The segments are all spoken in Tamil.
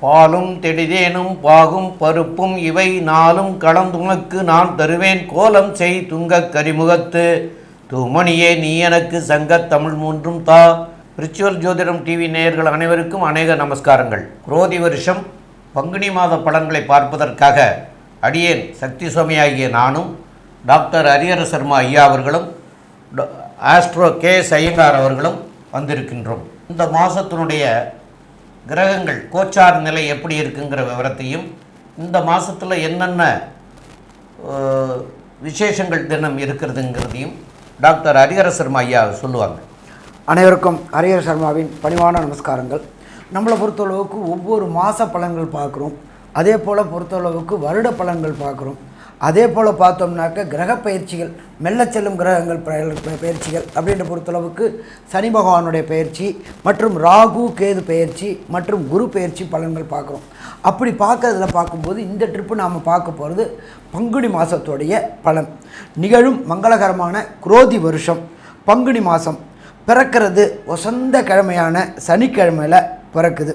பாலும் தெடிதேனும் பாகும் பருப்பும் இவை நாளும் கலந்துனக்கு நான் தருவேன். கோலம் செய் துங்கக் கரிமுகத்து. தூமணியே நீ எனக்கு சங்கத் தமிழ் மூன்றும் தா. ரிச்சுவல் ஜோதிடம் டிவி நேயர்கள் அனைவருக்கும் அநேக நமஸ்காரங்கள். குரோதி வருஷம் பங்குனி மாத பலன்களை பார்ப்பதற்காக அடியேன் சக்தி சுவாமியாகிய நானும் டாக்டர் ஹரியர சர்மா ஐயா அவர்களும் ஆஸ்ட்ரோ கே சையங்கார் அவர்களும் வந்திருக்கின்றோம். இந்த மாதத்தினுடைய கிரகங்கள் கோச்சார் நிலை எப்படி இருக்குங்கிற விவரத்தையும் இந்த மாதத்தில் என்னென்ன விசேஷங்கள் தினம் இருக்கிறதுங்கிறதையும் டாக்டர் ஹரிஹர சர்மா ஐயா சொல்லுவாங்க. அனைவருக்கும் ஹரிஹர சர்மாவின் பணிவான நமஸ்காரங்கள். நம்மளை பொறுத்தளவுக்கு ஒவ்வொரு மாத பலன்கள் பார்க்குறோம். அதே போல் பொறுத்தளவுக்கு வருட பலன்கள் பார்க்குறோம். அதே போல் பார்த்தோம்னாக்க கிரக பயிற்சிகள் மெல்ல செல்லும் கிரகங்கள் பயிற்சிகள் அப்படின்ற பொறுத்தளவுக்கு சனி பகவானுடைய பயிற்சி மற்றும் ராகு கேது பயிற்சி மற்றும் குரு பயிற்சி பலன்கள் பார்க்குறோம். அப்படி பார்க்கறதுல பார்க்கும்போது இந்த ட்ரிப்பு நாம் பார்க்க போகிறது பங்குனி மாதத்துடைய பலன். நிகழும் மங்களகரமான குரோதி வருஷம் பங்குனி மாதம் பிறக்கிறது வசந்த கிழமையான சனிக்கிழமையில் பிறக்குது.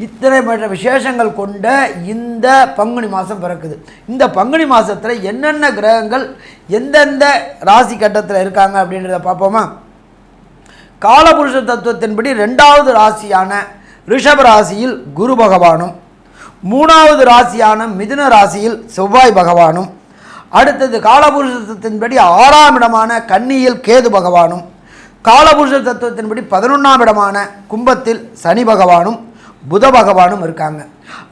இத்தனை மற்ற விசேஷங்கள் கொண்ட இந்த பங்குனி மாதம் பிறக்குது. இந்த பங்குனி மாதத்தில் என்னென்ன கிரகங்கள் எந்தெந்த ராசி கட்டத்தில் இருக்காங்க அப்படின்றத பார்ப்போமா? காலபுருஷ தத்துவத்தின்படி ரெண்டாவது ராசியான ரிஷப ராசியில் குரு பகவானும் மூணாவது ராசியான மிதுன ராசியில் செவ்வாய் பகவானும் அடுத்தது காலபுருஷ தத்துவத்தின்படி ஆறாம் இடமான கன்னியில் கேது பகவானும் காலபுருஷ தத்துவத்தின்படி பதினொன்றாம் இடமான கும்பத்தில் சனி பகவானும் புத பகவானும் இருக்காங்க.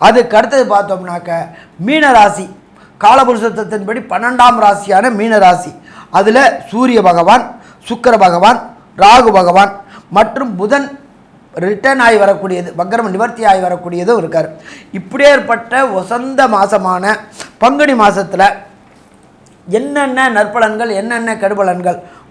அதுக்கு அடுத்தது பார்த்தோம்னாக்க மீன ராசி காலபுருஷ தத்துவத்தின்படி பன்னெண்டாம் ராசியான மீன ராசி அதில் சூரிய பகவான் சுக்கிர பகவான் ராகு பகவான் மற்றும் புதன் ரிட்டர்ன் ஆகி வரக்கூடியது வக்ரம் நிவர்த்தி ஆகி வரக்கூடியதும் இருக்கார். இப்படியேற்பட்ட வசந்த மாதமான பங்குனி மாதத்தில் என்னென்ன நற்பலன்கள் என்னென்ன கெடுபலன்கள்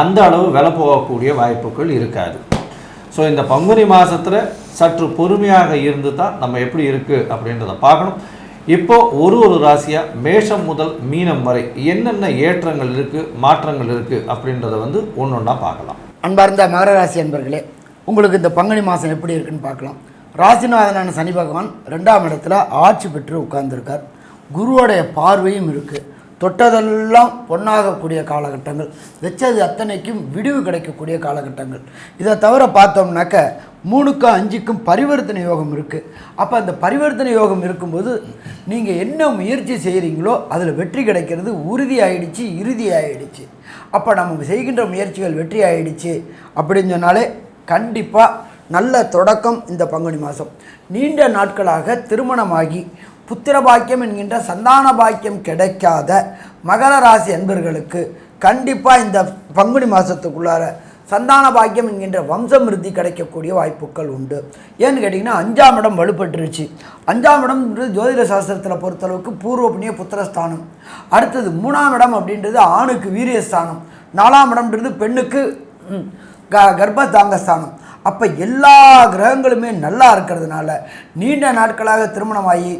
அந்த அளவு விலை போகக்கூடிய வாய்ப்புகள் இருக்காது. ஸோ இந்த பங்குனி மாதத்தில் சற்று பொறுமையாக இருந்து தான் நம்ம எப்படி இருக்குது அப்படின்றத பார்க்கணும். இப்போ ஒரு ஒரு ராசியாக மேஷம் முதல் மீனம் வரை என்னென்ன ஏற்றங்கள் இருக்குது மாற்றங்கள் இருக்குது அப்படின்றத வந்து ஒன்று ஒன்றா பார்க்கலாம். அன்பார்ந்த மகர ராசி அன்பர்களே உங்களுக்கு இந்த பங்குனி மாதம் எப்படி இருக்குன்னு பார்க்கலாம். ராசிநாதனான சனி பகவான் ரெண்டாம் இடத்துல ஆட்சி பெற்று உட்கார்ந்துருக்கார். குருவோடைய பார்வையும் இருக்குது தொட்டதெல்லாம் பொன்னாகக்கூடிய காலகட்டங்கள் வச்சது அத்தனைக்கும் விடிவு கிடைக்கக்கூடிய காலகட்டங்கள். இதை தவிர பார்த்தோம்னாக்க மூணுக்கும் அஞ்சுக்கும் பரிவர்த்தனை யோகம் இருக்குது அப்போ அந்த பரிவர்த்தனை யோகம் இருக்கும்போது நீங்கள் என்ன முயற்சி செய்கிறீங்களோ அதில் வெற்றி கிடைக்கிறது உறுதி ஆகிடுச்சு இறுதி ஆகிடுச்சு அப்போ நம்ம செய்கின்ற முயற்சிகள் வெற்றி ஆகிடுச்சு அப்படின்னு சொன்னாலே கண்டிப்பாக நல்ல தொடக்கம் இந்த பங்குனி மாதம் நீண்ட நாட்களாக திருமணமாகி புத்திர பாக்கியம் என்கின்ற சந்தான பாக்கியம் கிடைக்காத மகர ராசி அன்பர்களுக்கு கண்டிப்பாக இந்த பங்குனி மாதத்துக்குள்ளார சந்தான பாக்கியம் என்கின்ற வம்சமிருத்தி கிடைக்கக்கூடிய வாய்ப்புகள் உண்டு. ஏன்னு கேட்டிங்கன்னா அஞ்சாம் இடம் வலுப்பட்டுருச்சு அஞ்சாம் இடம் ஜோதிட சாஸ்திரத்தில் பொறுத்தளவுக்கு பூர்வ புண்ணிய புத்திரஸ்தானம். அடுத்தது மூணாம் இடம் அப்படின்றது ஆணுக்கு வீரியஸ்தானம். நாலாம் இடம்ன்றது பெண்ணுக்கு க கர்ப்பதாங்க ஸ்தானம் அப்போ எல்லா கிரகங்களுமே நல்லா இருக்கிறதுனால நீண்ட நாட்களாக திருமணமாகி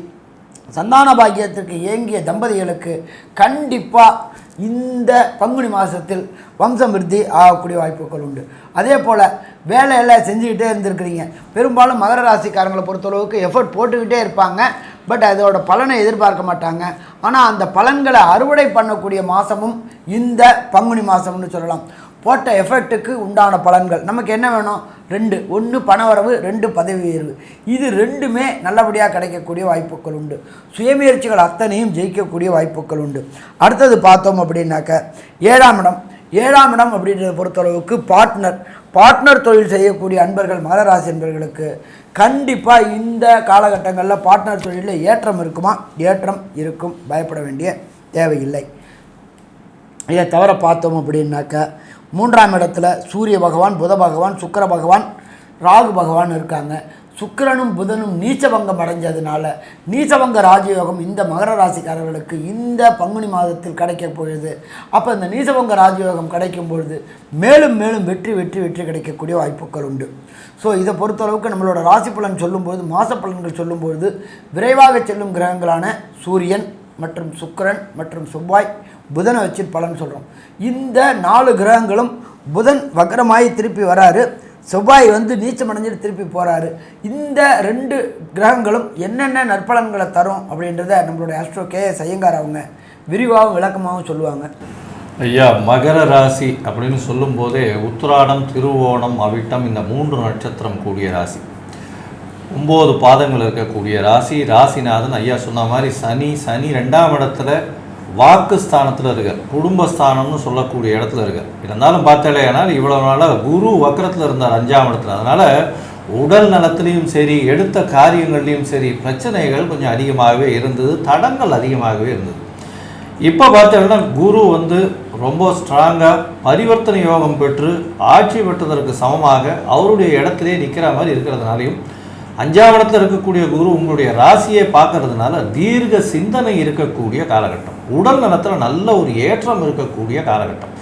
சந்தான பாக்கியத்திற்கு ஏங்கிய தம்பதிகளுக்கு கண்டிப்பாக இந்த பங்குனி மாதத்தில் வம்சம் விருத்தி ஆகக்கூடிய வாய்ப்புகள் உண்டு. அதே போல் வேலையெல்லாம் செஞ்சுக்கிட்டே இருந்திருக்கிறீங்க. பெரும்பாலும் மகர ராசிக்காரங்களை பொறுத்தளவுக்கு எஃபர்ட் போட்டுக்கிட்டே இருப்பாங்க. பட் அதோட பலனை எதிர்பார்க்க மாட்டாங்க. ஆனால் அந்த பலன்களை அறுவடை பண்ணக்கூடிய மாதமும் இந்த பங்குனி மாதம்னு சொல்லலாம். போட்ட எஃபெக்ட்டுக்கு உண்டான பலன்கள். நமக்கு என்ன வேணும்? ரெண்டு. ஒன்று பணவரவு ரெண்டு பதவி உயர்வு. இது ரெண்டுமே நல்லபடியாக கிடைக்கக்கூடிய வாய்ப்புகள் உண்டு. சுயமுயற்சிகள் அத்தனையும் ஜெயிக்கக்கூடிய வாய்ப்புகள் உண்டு. அடுத்தது பார்த்தோம் அப்படின்னாக்க ஏழாம் இடம். ஏழாம் இடம் அப்படின்றத பொறுத்தளவுக்கு பார்ட்னர் பார்ட்னர் தொழில் செய்யக்கூடிய அன்பர்கள் மகராசி அன்பர்களுக்கு கண்டிப்பாக இந்த காலகட்டங்களில் பார்ட்னர் தொழிலில் ஏற்றம் இருக்குமா? ஏற்றம் இருக்கும். பயப்பட வேண்டிய தேவையில்லை. இதை தவிர பார்த்தோம் அப்படின்னாக்கா மூன்றாம் இடத்துல சூரிய பகவான் புத பகவான் சுக்கர பகவான் ராகு பகவான் இருக்காங்க. சுக்கிரனும் புதனும் நீச்சபங்கம் அடைஞ்சதுனால நீச்சபங்க ராஜயோகம் இந்த மகர ராசிக்காரர்களுக்கு இந்த பங்குனி மாதத்தில் கிடைக்க போகுது. அப்போ இந்த நீச்சபங்க ராஜயோகம் கிடைக்கும் பொழுது மேலும் மேலும் வெற்றி வெற்றி வெற்றி கிடைக்கக்கூடிய வாய்ப்புகள் உண்டு. ஸோ இதை பொறுத்தளவுக்கு நம்மளோட ராசி பலன் சொல்லும்போது மாத பலன்கள் சொல்லும்பொழுது விரைவாக செல்லும் கிரகங்களான சூரியன் மற்றும் சுக்கிரன் மற்றும் செவ்வாய் புதனை வச்சு பலன் சொல்கிறோம் இந்த நாலு கிரகங்களும் புதன் வக்கரமாகி திருப்பி வராரு. செவ்வாய் வந்து நீச்சம் அடைஞ்சிட்டு திருப்பி போகிறாரு இந்த ரெண்டு கிரகங்களும் என்னென்ன நற்பலன்களை தரும் அப்படின்றத நம்மளுடைய ஆஸ்ட்ரோ கே எஸ் ஐயங்கார் அவங்க விரிவாகவும் விளக்கமாகவும் சொல்லுவாங்க. ஐயா மகர ராசி அப்படின்னு சொல்லும்போதே உத்திராடம் திருவோணம் அவிட்டம் இந்த மூன்று நட்சத்திரம் கூடிய ராசி. ஒம்பது பாதங்கள் இருக்கக்கூடிய ராசி. ராசிநாதன் ஐயா சொன்ன மாதிரி சனி சனி ரெண்டாம் இடத்துல வாக்கு ஸ்தானத்தில் இருக்கார் குடும்பஸ்தானம்னு சொல்லக்கூடிய இடத்துல இருக்கார் இருந்தாலும் பார்த்தாலேனால் இவ்வளோ நாளாக குரு வக்கரத்தில் இருந்தார் அஞ்சாம் இடத்துல. அதனால் உடல் நலத்திலையும் சரி எடுத்த காரியங்கள்லையும் சரி பிரச்சனைகள் கொஞ்சம் அதிகமாகவே இருந்தது தடங்கள் அதிகமாகவே இருந்தது. இப்போ பார்த்தீங்கன்னா குரு வந்து ரொம்ப ஸ்ட்ராங்காக பரிவர்த்தனை யோகம் பெற்று ஆட்சி பெற்றதற்கு சமமாக அவருடைய இடத்திலே நிற்கிற மாதிரி இருக்கிறதுனாலையும் அஞ்சாம் இடத்துல இருக்கக்கூடிய குரு உங்களுடைய ராசியை பார்க்கறதுனால தீர்க்க சிந்தனை இருக்கக்கூடிய காலகட்டம். உடல் நலத்தில் நல்ல ஒரு ஏற்றம் இருக்கக்கூடிய காலகட்டம்.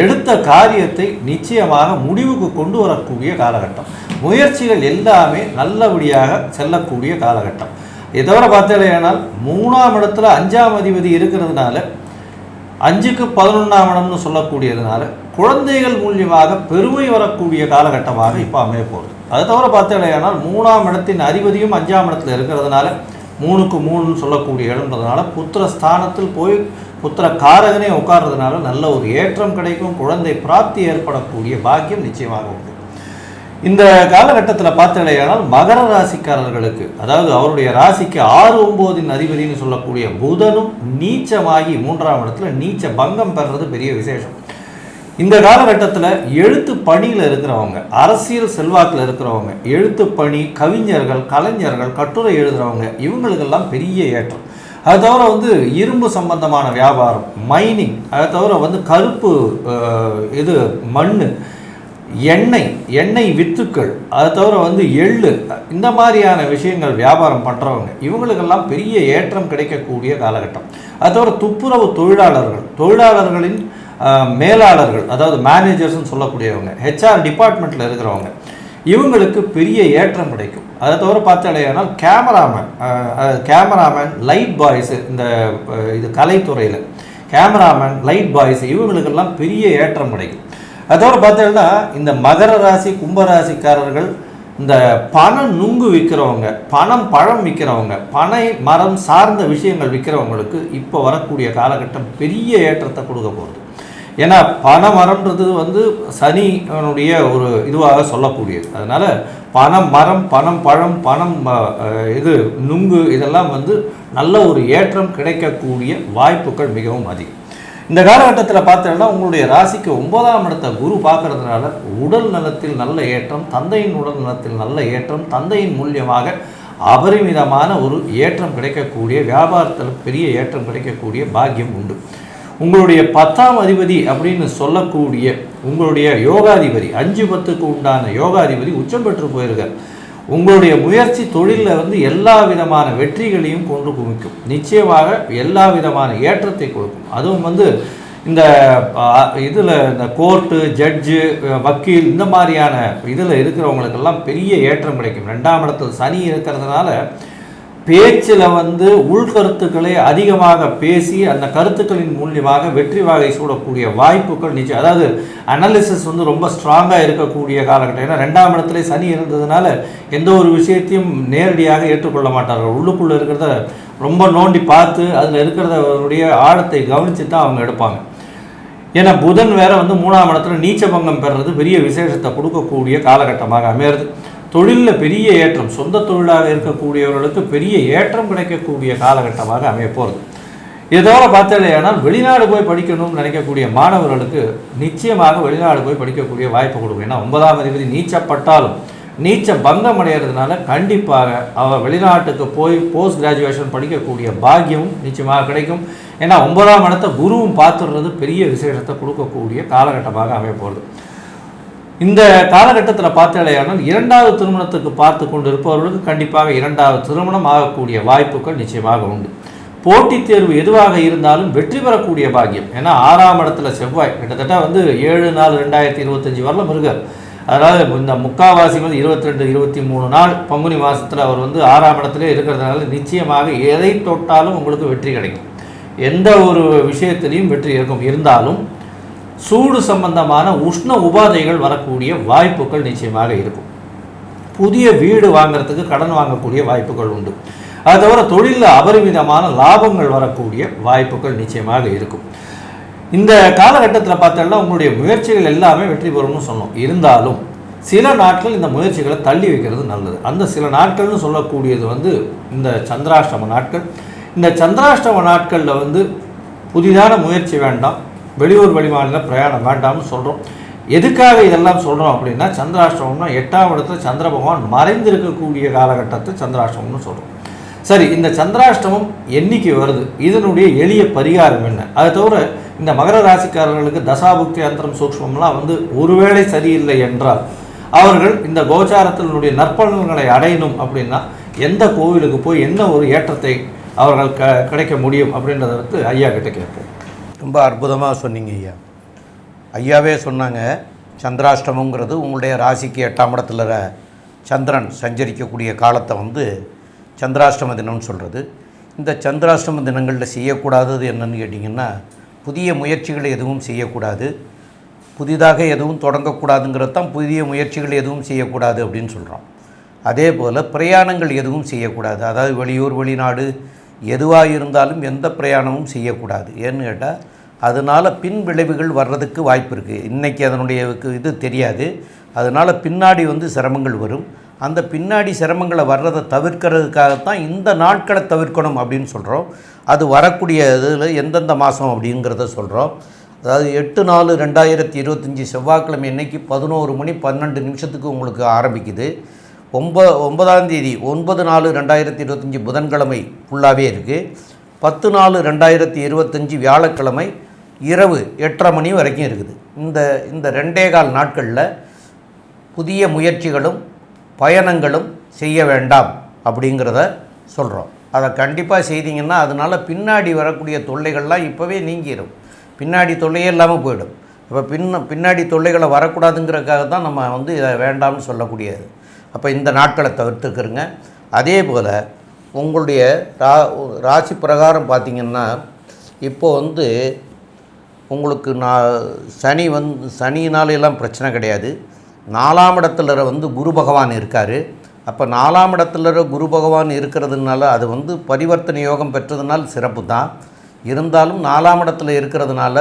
எடுத்த காரியத்தை நிச்சயமாக முடிவுக்கு கொண்டு வரக்கூடிய காலகட்டம். முயற்சிகள் எல்லாமே நல்லபடியாக செல்லக்கூடிய காலகட்டம். இதோட பார்த்தீங்கன்னா மூணாம் இடத்துல அஞ்சாம் அதிபதி இருக்கிறதுனால அஞ்சுக்கு பதினொன்றாம் இடம்னு சொல்லக்கூடியதுனால குழந்தைகள் மூலியமாக பெருமை வரக்கூடிய காலகட்டமாக இப்போ அமைய போகுது அதை தவிர பார்த்தீங்கன்னா மூணாம் இடத்தின் அதிபதியும் அஞ்சாம் இடத்துல இருக்கிறதுனால மூணுக்கு மூணுன்னு சொல்லக்கூடிய இடம்ன்றதுனால புத்திர ஸ்தானத்தில் போய் புத்திர காரகனே உட்கார்றதுனால நல்ல ஒரு ஏற்றம் கிடைக்கும் குழந்தை பிராப்தி ஏற்படக்கூடிய பாக்கியம் நிச்சயமாக உண்டு. இந்த காலகட்டத்தில் பார்த்தீங்கன்னா மகர ராசிக்காரர்களுக்கு அதாவது அவருடைய ராசிக்கு ஆறு ஒம்போதின் அதிபதினு சொல்லக்கூடிய புதனும் நீச்சமாகி மூன்றாம் இடத்துல நீச்ச பங்கம் பெறுறது பெரிய விசேஷம். இந்த காலகட்டத்தில் எழுத்து பணியில் இருக்கிறவங்க அரசியல் செல்வாக்கில் இருக்கிறவங்க எழுத்து பணி கவிஞர்கள் கலைஞர்கள் கட்டுரை எழுதுகிறவங்க இவங்களுக்கெல்லாம் பெரிய ஏற்றம். அது தவிர வந்து இரும்பு சம்பந்தமான வியாபாரம் மைனிங் அதை தவிர வந்து கருப்பு இது மண் எண்ணெய் எண்ணெய் வித்துக்கள் அதை தவிர வந்து எள்ளு இந்த மாதிரியான விஷயங்கள் வியாபாரம் பண்ணுறவங்க இவங்களுக்கெல்லாம் பெரிய ஏற்றம் கிடைக்கக்கூடிய காலகட்டம். அது தவிர துப்புரவு தொழிலாளர்கள் தொழிலாளர்களின் மேலாளர்கள் அதாவது மேனேஜர்ஸ்னு சொல்லக்கூடியவங்க ஹெச்ஆர் டிபார்ட்மெண்ட்டில் இருக்கிறவங்க இவங்களுக்கு பெரிய ஏற்றம் கிடைக்கும். அதை தவிர பார்த்தாலேயானால் கேமராமேன் கேமராமேன் லைட் பாய்ஸு இந்த இது கலைத்துறையில் கேமராமேன் லைட் பாய்ஸ் இவங்களுக்கெல்லாம் பெரிய ஏற்றம் கிடைக்கும். அதோட பார்த்தீங்கன்னா இந்த மகர ராசி கும்பராசிக்காரர்கள் இந்த பணம் நுங்கு விற்கிறவங்க பணம் பழம் விற்கிறவங்க பனை மரம் சார்ந்த விஷயங்கள் விற்கிறவங்களுக்கு இப்போ வரக்கூடிய காலகட்டம் பெரிய ஏற்றத்தை கொடுக்க போகுது. ஏன்னா பனை மரம்ன்றது வந்து சனியனுடைய ஒரு இதுவாக சொல்லக்கூடியது. அதனால் பணம் மரம் பணம் பழம் பணம் இது நுங்கு இதெல்லாம் வந்து நல்ல ஒரு ஏற்றம் கிடைக்கக்கூடிய வாய்ப்புகள் மிகவும் அதிகம். இந்த காலகட்டத்தில் பார்த்தோம்னா உங்களுடைய ராசிக்கு ஒன்பதாம் இடத்தை குரு பார்க்கறதுனால உடல் நலத்தில் நல்ல ஏற்றம் தந்தையின் உடல் நலத்தில் நல்ல ஏற்றம் தந்தையின் மூலியமாக அபரிமிதமான ஒரு ஏற்றம் கிடைக்கக்கூடிய வியாபாரத்தில் பெரிய ஏற்றம் கிடைக்கக்கூடிய பாக்கியம் உண்டு. உங்களுடைய பத்தாம் அதிபதி அப்படின்னு சொல்லக்கூடிய உங்களுடைய யோகாதிபதி அஞ்சு பத்துக்கு உண்டான யோகாதிபதி உச்சம் பெற்று போயிருக்கார். உங்களுடைய முயற்சி தொழிலில் வந்து எல்லா விதமான வெற்றிகளையும் கொண்டு குவிக்கும். நிச்சயமாக எல்லா விதமான ஏற்றத்தை கொடுக்கும். அதுவும் வந்து இந்த இதில் இந்த கோர்ட்டு ஜட்ஜு வக்கீல் இந்த மாதிரியான இதில் இருக்கிறவங்களுக்கெல்லாம் பெரிய ஏற்றம் கிடைக்கும். ரெண்டாம் இடத்தில் சனி இருக்கிறதுனால பேச்சில் வந்து உள்கருத்துக்களை அதிகமாக பேசி அந்த கருத்துக்களின் மூலியமாக வெற்றி வாகை சூடக்கூடிய வாய்ப்புகள் நிச்சயம். அதாவது அனாலிசிஸ் வந்து ரொம்ப ஸ்ட்ராங்காக இருக்கக்கூடிய காலகட்டம். ஏன்னா ரெண்டாம் இடத்துல சனி இருந்ததுனால எந்த ஒரு விஷயத்தையும் நேரடியாக ஏற்றுக்கொள்ள மாட்டார்கள். உள்ளுக்குள்ளே இருக்கிறத ரொம்ப நோண்டி பார்த்து அதில் இருக்கிறதனுடைய ஆழத்தை கவனித்து தான் அவங்க எடுப்பாங்க. ஏன்னா புதன் வேற வந்து மூணாம் இடத்துல நீச்ச பங்கம் பெறுறது பெரிய விசேஷத்தை கொடுக்கக்கூடிய காலகட்டமாக அமையிறது. தொழிலில் பெரிய ஏற்றம் சொந்த தொழிலாக இருக்கக்கூடியவர்களுக்கு பெரிய ஏற்றம் கிடைக்கக்கூடிய காலகட்டமாக அமைய போகிறது இதோட பார்த்தாலேயானால் வெளிநாடு போய் படிக்கணும்னு நினைக்கக்கூடிய மாணவர்களுக்கு நிச்சயமாக வெளிநாடு போய் படிக்கக்கூடிய வாய்ப்பு கொடுக்கும். ஏன்னா ஒன்பதாம் அதிபதி நீச்சப்பட்டாலும் நீச்ச பங்கம் அடைகிறதுனால கண்டிப்பாக அவள் வெளிநாட்டுக்கு போய் போஸ்ட் கிராஜுவேஷன் படிக்கக்கூடிய பாக்கியமும் நிச்சயமாக கிடைக்கும். ஏன்னா ஒன்பதாம் இடத்த குருவும் பார்த்துடுறது பெரிய விசேஷத்தை கொடுக்கக்கூடிய காலகட்டமாக அமைய போகிறது இந்த காலகட்டத்தில் பார்த்தாலேயானால் இரண்டாவது திருமணத்துக்கு பார்த்து கொண்டு இருப்பவர்களுக்கு கண்டிப்பாக இரண்டாவது திருமணம் ஆகக்கூடிய வாய்ப்புகள் நிச்சயமாக உண்டு. போட்டித் தேர்வு எதுவாக இருந்தாலும் வெற்றி பெறக்கூடிய பாக்கியம். ஏன்னா ஆறாம் இடத்துல செவ்வாய். கிட்டத்தட்ட வந்து ஏழு நாலு ரெண்டாயிரத்தி இருபத்தஞ்சி வரலாம் இருக்கார் அதாவது இந்த முக்காவாசி வந்து இருபத்தி ரெண்டு இருபத்தி மூணு நாள் பங்குனி மாதத்தில் அவர் வந்து ஆறாம் இடத்துல இருக்கிறதுனால நிச்சயமாக எதை தொட்டாலும் உங்களுக்கு வெற்றி கிடைக்கும். எந்த ஒரு விஷயத்திலையும் வெற்றி இருக்கும். இருந்தாலும் சூடு சம்பந்தமான உஷ்ண உபாதைகள் வரக்கூடிய வாய்ப்புகள் நிச்சயமாக இருக்கும். புதிய வீடு வாங்குறதுக்கு கடன் வாங்கக்கூடிய வாய்ப்புகள் உண்டு. அது தவிர தொழிலில் அபரிமிதமான லாபங்கள் வரக்கூடிய வாய்ப்புகள் நிச்சயமாக இருக்கும். இந்த காலகட்டத்தில் பார்த்தோம்னா உங்களுடைய முயற்சிகள் எல்லாமே வெற்றி பெறும்னு சொன்னோம். இருந்தாலும் சில நாட்கள் இந்த முயற்சிகளை தள்ளி வைக்கிறது நல்லது. அந்த சில நாட்கள்னு சொல்லக்கூடியது வந்து இந்த சந்திராஷ்டம நாட்கள். இந்த சந்திராஷ்டம நாட்களில் வந்து புதிதான முயற்சி வேண்டாம். வெளியூர் வெளிமாநில பிரயாணம் வேண்டாம்னு சொல்கிறோம் எதுக்காக இதெல்லாம் சொல்கிறோம் அப்படின்னா சந்திராஷ்டமம்னா எட்டாம் இடத்துல சந்திர பகவான் மறைந்திருக்கக்கூடிய காலகட்டத்தை சந்திராஷ்டமம்னு சொல்கிறோம் சரி இந்த சந்திராஷ்டமம் என்னைக்கு வருது? இதனுடைய எளிய பரிகாரம் என்ன? அதை தவிர இந்த மகர ராசிக்காரர்களுக்கு தசாபுக்தி அந்தரம் சூக்ஷ்மம்லாம் வந்து ஒருவேளை சரியில்லை என்றால் அவர்கள் இந்த கோச்சாரத்தினுடைய நற்பலன்களை அடையணும் அப்படின்னா எந்த கோவிலுக்கு போய் என்ன ஒரு ஏற்றத்தை அவர்கள் க கிடைக்க முடியும் அப்படின்றத வந்து ஐயா கிட்ட கேட்போம். ரொம்ப அற்புதமாக சொன்னீங்க ஐயா. ஐயாவே சொன்னாங்க சந்திராஷ்டமங்கிறது உங்களுடைய ராசிக்கு எட்டாம் இடத்துல சந்திரன் சஞ்சரிக்கக்கூடிய காலத்தை வந்து சந்திராஷ்டம தினம்னு சொல்கிறது இந்த சந்திராஷ்டம தினங்களில் செய்யக்கூடாதது என்னன்னு கேட்டிங்கன்னா புதிய முயற்சிகளை எதுவும் செய்யக்கூடாது. புதிதாக எதுவும் தொடங்கக்கூடாதுங்கிறது தான் புதிய முயற்சிகள் எதுவும் செய்யக்கூடாது அப்படின்னு சொல்கிறோம் அதே போல் பிரயாணங்கள் எதுவும் செய்யக்கூடாது. அதாவது வெளியூர் வெளிநாடு எதுவாக இருந்தாலும் எந்த பிரயாணமும் செய்யக்கூடாது. ஏன்னு கேட்டால் அதனால் பின் விளைவுகள் வர்றதுக்கு வாய்ப்பு இருக்குது இன்றைக்கி அதனுடைய இது தெரியாது. அதனால் பின்னாடி வந்து சிரமங்கள் வரும். அந்த பின்னாடி சிரமங்களை வர்றதை தவிர்க்கிறதுக்காகத்தான் இந்த நாட்களை தவிர்க்கணும் அப்படின்னு சொல்கிறோம் அது வரக்கூடிய இதில் எந்தெந்த மாதம் அப்படிங்கிறத சொல்கிறோம் அதாவது எட்டு நாலு ரெண்டாயிரத்தி இருபத்தஞ்சி செவ்வாய்க்கிழமை இன்னைக்கு பதினோரு மணி பன்னெண்டு நிமிஷத்துக்கு உங்களுக்கு ஆரம்பிக்குது. ஒம்ப ஒன்பதாம் தேதி ஒன்பது நாலு ரெண்டாயிரத்தி இருபத்தஞ்சி புதன்கிழமை ஃபுல்லாகவே இருக்குது பத்து நாலு ரெண்டாயிரத்தி இருபத்தஞ்சி வியாழக்கிழமை இரவு எட்டரை மணி வரைக்கும் இருக்குது. இந்த இந்த ரெண்டே கால் நாட்களில் புதிய முயற்சிகளும் பயணங்களும் செய்ய வேண்டாம் அப்படிங்கிறத சொல்கிறோம் அதை கண்டிப்பாக செய்தீங்கன்னா அதனால் பின்னாடி வரக்கூடிய தொல்லைகள்லாம் இப்போவே நீங்கிடும் பின்னாடி தொல்லையே இல்லாமல் போயிடும். இப்போ பின்ன பின்னாடி தொல்லைகளை வரக்கூடாதுங்கிறதுக்காக தான் நம்ம வந்து இதை வேண்டாம்னு சொல்லக்கூடியது. அப்போ இந்த நாட்களை தவிர்த்துக்கிறங்க. அதே போல் உங்களுடைய ரா ராசி பிரகாரம் பார்த்திங்கன்னா இப்போ வந்து உங்களுக்கு நான் சனி வந்து சனியினால எல்லாம் பிரச்சனை கிடையாது. நாலாம் இடத்துல வந்து குரு பகவான் இருக்கார். அப்போ நாலாம் இடத்துல குரு பகவான் இருக்கிறதுனால அது வந்து பரிவர்த்தனை யோகம் பெற்றதுனால் சிறப்பு தான். இருந்தாலும் நாலாம் இடத்துல இருக்கிறதுனால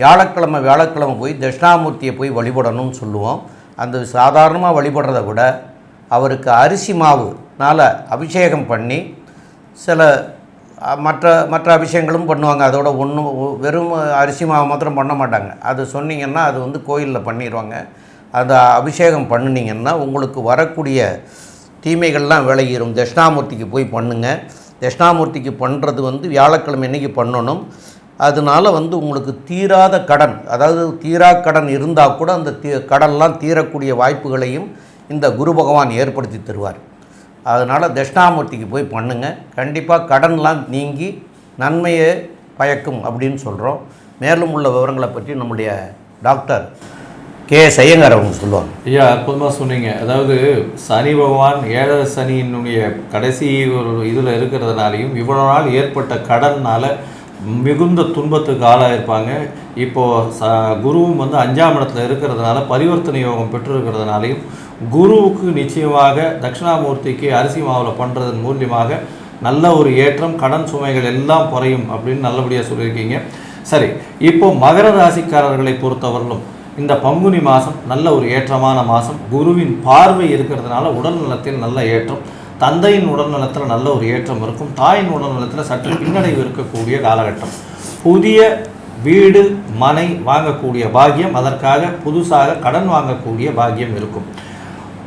வியாழக்கிழமை வியாழக்கிழமை போய் தட்சிணாமூர்த்தியை போய் வழிபடணும்னு சொல்லுவோம். அந்த சாதாரணமாக வழிபடுறத விட அவருக்கு அரிசி மாவுனால் அபிஷேகம் பண்ணி சில மற்ற மற்ற அபிஷேகங்களும் பண்ணுவாங்க. அதோட ஒன்று வெறும் அரிசி மாவு மாத்திரம் பண்ண மாட்டாங்க. அது சொன்னீங்கன்னா அது வந்து கோயிலில் பண்ணிடுவாங்க அந்த அபிஷேகம் பண்ணினீங்கன்னா உங்களுக்கு வரக்கூடிய தீமைகள்லாம் விலகிடும் தட்சிணாமூர்த்திக்கு போய் பண்ணுங்கள் தட்சிணாமூர்த்திக்கு பண்ணுறது வந்து வியாழக்கிழமை இன்றைக்கி பண்ணணும். அதனால வந்து உங்களுக்கு தீராத கடன் அதாவது தீரா கடன் இருந்தால் கூட அந்த தீ கடன்லாம் தீரக்கூடிய வாய்ப்புகளையும் இந்த குரு பகவான் ஏற்படுத்தி தருவார். அதனால் தட்சிணாமூர்த்திக்கு போய் பண்ணுங்கள் கண்டிப்பாக கடன்லாம் நீங்கி நன்மையை பயக்கும் அப்படின்னு சொல்கிறோம் மேலும் உள்ள விவரங்களை பற்றி நம்முடைய டாக்டர் கே. செய்யங்கார் அவங்க சொல்லுவாங்க. ஐயா அற்புதமாக சொன்னீங்க. அதாவது சனி பகவான் ஏழரை சனியினுடைய கடைசி ஒரு இதில் இருக்கிறதுனாலையும் இவ்வளோ நாள் ஏற்பட்ட கடனால் மிகுந்த துன்பத்துக்கு ஆளாயிருப்பாங்க. இப்போது ச குருவும் வந்து அஞ்சாம் இடத்துல இருக்கிறதுனால பரிவர்த்தனை யோகம் பெற்றிருக்கிறதுனாலையும் குருவுக்கு நிச்சயமாக தட்சிணாமூர்த்திக்கு அரிசி மாவில் பண்ணுறதன் மூலியமாக நல்ல ஒரு ஏற்றம் கடன் சுமைகள் எல்லாம் குறையும் அப்படின்னு நல்லபடியாக சொல்லியிருக்கீங்க. சரி இப்போ மகர ராசிக்காரர்களை பொறுத்தவரையிலும் இந்த பங்குனி மாதம் நல்ல ஒரு ஏற்றமான மாதம் குருவின் பார்வை இருக்கிறதுனால உடல் நலத்தில் நல்ல ஏற்றம் தந்தையின் உடல் நலத்தில் நல்ல ஒரு ஏற்றம் இருக்கும் தாயின் உடல் நலத்தில் சற்று பின்னடைவு இருக்கக்கூடிய காலகட்டம். புதிய வீடு மனை வாங்கக்கூடிய பாக்கியம் அதற்காக புதுசாக கடன் வாங்கக்கூடிய பாக்கியம் இருக்கும்.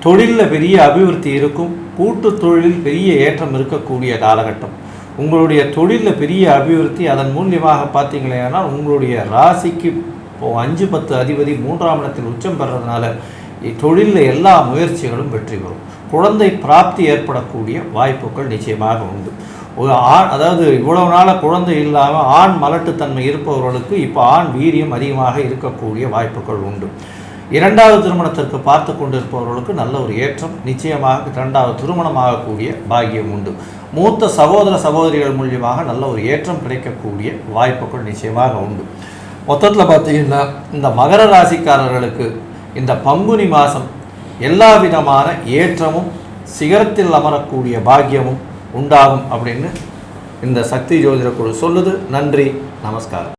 தொழிலில் பெரிய அபிவிருத்தி இருக்கும் கூட்டு தொழிலில் பெரிய ஏற்றம் இருக்கக்கூடிய காலகட்டம். உங்களுடைய தொழிலில் பெரிய அபிவிருத்தி அதன் மூலியமாக பார்த்தீங்களேனா உங்களுடைய ராசிக்கு இப்போ அஞ்சு பத்து அதிபதி மூன்றாம் இடத்தில் உச்சம் பெறதுனால இ- தொழிலில் எல்லா முயற்சிகளும் வெற்றி பெறும். குழந்தை பிராப்தி ஏற்படக்கூடிய வாய்ப்புகள் நிச்சயமாக உண்டு. ஒரு ஆண் அதாவது இவ்வளவு நாளாக குழந்தை இல்லாமல் ஆண் மலட்டுத்தன்மை இருப்பவர்களுக்கு இப்போ ஆண் வீரியம் அதிகமாக இருக்கக்கூடிய வாய்ப்புகள் உண்டு. இரண்டாவது திருமணத்திற்கு பார்த்து கொண்டிருப்பவர்களுக்கு நல்ல ஒரு ஏற்றம் நிச்சயமாக இரண்டாவது திருமணமாகக்கூடிய பாக்கியம் உண்டு. மூத்த சகோதர சகோதரிகள் மூலியமாக நல்ல ஒரு ஏற்றம் கிடைக்கக்கூடிய வாய்ப்புகள் நிச்சயமாக உண்டு. மொத்தத்தில் பார்த்தீங்கன்னா இந்த மகர ராசிக்காரர்களுக்கு இந்த பங்குனி மாதம் எல்லா விதமான ஏற்றமும் சிகரத்தில் அமரக்கூடிய பாக்கியமும் உண்டாகும் அப்படின்னு இந்த சக்தி ஜோதிட குழு சொல்லுது. நன்றி நமஸ்காரம்.